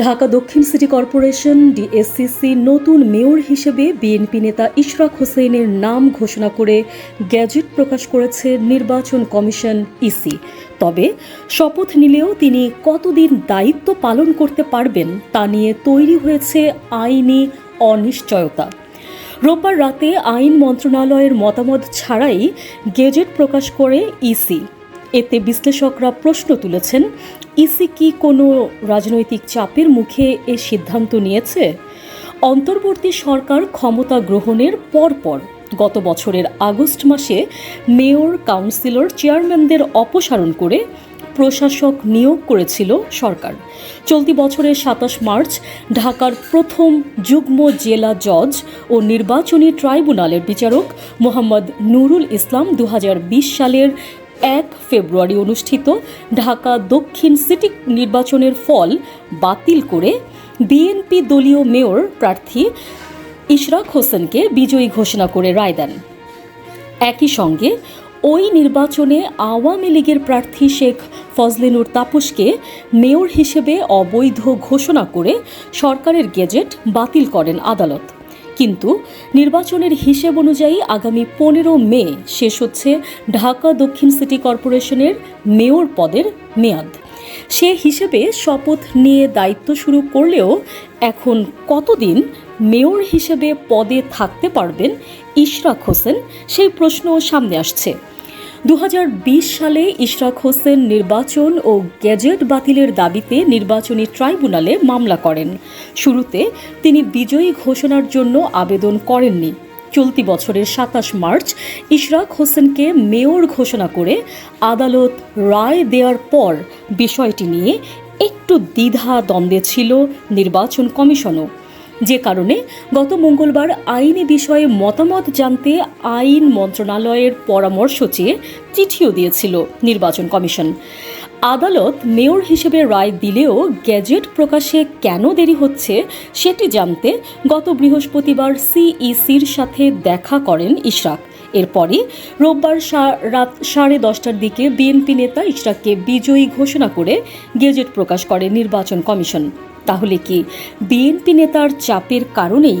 ঢাকা দক্ষিণ city corporation, DSCC নতুন mayor হিসেবে বিএনপি নেতা ইশরাক হোসেনের নাম ঘোষণা করে গ্যাজেট প্রকাশ করেছে নির্বাচন কমিশন ইসি। তবে শপথ নিলেও তিনি কতদিন দায়িত্ব পালন করতে পারবেন তা নিয়ে তৈরি হয়েছে আইনি অনিশ্চয়তা। রোববার রাতে আইন মন্ত্রণালয়ের মতামত ছাড়াই গেজেট প্রকাশ করে ইসি। এতে বিশ্লেষকরা প্রশ্ন তুলেছেন, ইসি কি কোনো রাজনৈতিক চাপের মুখে এ সিদ্ধান্ত নিয়েছে? অন্তর্বর্তী সরকার ক্ষমতা গ্রহণের পরপর গত বছরের আগস্ট মাসে মেয়র, কাউন্সিলর, চেয়ারম্যানদের অপসারণ করে প্রশাসক নিয়োগ করেছিল সরকার। চলতি বছরের সাতাশ মার্চ ঢাকার প্রথম যুগ্ম জেলা জজ ও নির্বাচনী ট্রাইব্যুনালের বিচারক মোহাম্মদ নুরুল ইসলাম দু হাজার বিশ সালের এক ফেব্রুয়ারি অনুষ্ঠিত ঢাকা দক্ষিণ সিটি নির্বাচনের ফল বাতিল করে বিএনপি দলীয় মেয়র প্রার্থী ইশরাক হোসেনকে বিজয়ী ঘোষণা করে রায় দেন। একই সঙ্গে ওই নির্বাচনে আওয়ামী লীগের প্রার্থী শেখ ফজলিনুর তাপসকে মেয়র হিসেবে অবৈধ ঘোষণা করে সরকারের গেজেট বাতিল করেন আদালত। কিন্তু নির্বাচনের হিসেব অনুযায়ী আগামী পনেরো মে শেষ হচ্ছে ঢাকা দক্ষিণ সিটি কর্পোরেশনের মেয়র পদের মেয়াদ। সে হিসেবে শপথ নিয়ে দায়িত্ব শুরু করলেও এখন কতদিন মেয়র হিসেবে পদে থাকতে পারবেন ইশরাক হোসেন সেই প্রশ্ন সামনে আসছে। দু হাজার বিশ সালে ইশরাক হোসেন নির্বাচন ও গেজেট বাতিলের দাবিতে নির্বাচনী ট্রাইব্যুনালে মামলা করেন। শুরুতে তিনি বিজয়ী ঘোষণার জন্য আবেদন করেননি। চলতি বছরের সাতাশ মার্চ ইশরাক হোসেনকে মেয়র ঘোষণা করে আদালত রায় দেওয়ার পর বিষয়টি নিয়ে একটু দ্বিধা দ্বন্দ্বে ছিল নির্বাচন কমিশনও। যে কারণে গত মঙ্গলবার আইনি বিষয়ে মতামত জানতে আইন মন্ত্রণালয়ের পরামর্শ চেয়ে চিঠিও দিয়েছিল নির্বাচন কমিশন। আদালত মেয়র হিসেবে রায় দিলেও গ্যাজেট প্রকাশে কেন দেরি হচ্ছে সেটি জানতে গত বৃহস্পতিবার সিইসির সাথে দেখা করেন ইশরাক। এরপরই রোববার রাত সাড়ে দশটার দিকে বিএনপি নেতা ইশরাককে বিজয়ী ঘোষণা করে গেজেট প্রকাশ করে নির্বাচন কমিশন। তাহলে কি বিএনপি নেতার চাপের কারণেই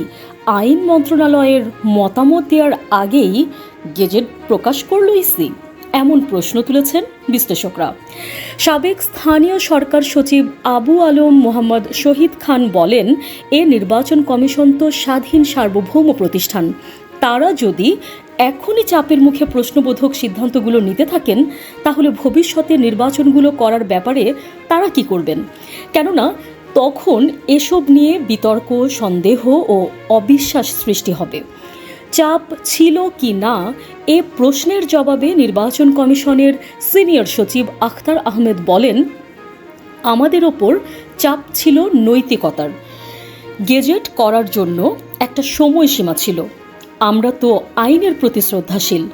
আইন মন্ত্রণালয়ের মতামত দেওয়ার আগেই গেজেট প্রকাশ করল ইসি? এমন প্রশ্ন তুলেছেন বিশ্লেষকরা। সাবেক স্থানীয় সরকার সচিব আবু আলম মোহাম্মদ শহীদ খান বলেন, এ নির্বাচন কমিশন তো স্বাধীন সার্বভৌম প্রতিষ্ঠান। তারা যদি এখনই চাপের মুখে প্রশ্নবোধক সিদ্ধান্তগুলো নিতে থাকেন, তাহলে ভবিষ্যতে নির্বাচনগুলো করার ব্যাপারে তারা কি করবেন? কেননা, তখন এসব নিয়ে বিতর্ক, সন্দেহ ও অবিশ্বাস সৃষ্টি হবে। চাপ ছিল কি না, এ প্রশ্নের জবাবে নির্বাচন কমিশনের সিনিয়র সচিব আখতার আহমেদ বলেন, আমাদের ওপর চাপ ছিল নৈতিকতার। গেজেট করার জন্য একটা সময়সীমা ছিল। আমরা তো আইনের প্রতি শ্রদ্ধাশীল।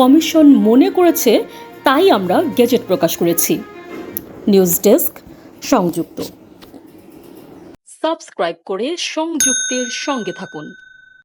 কমিশন মনে করেছে, তাই আমরা গেজেট প্রকাশ করেছি। নিউজ ডেস্ক, সংযুক্ত। সাবস্ক্রাইব করে সংযুক্তের সঙ্গে থাকুন।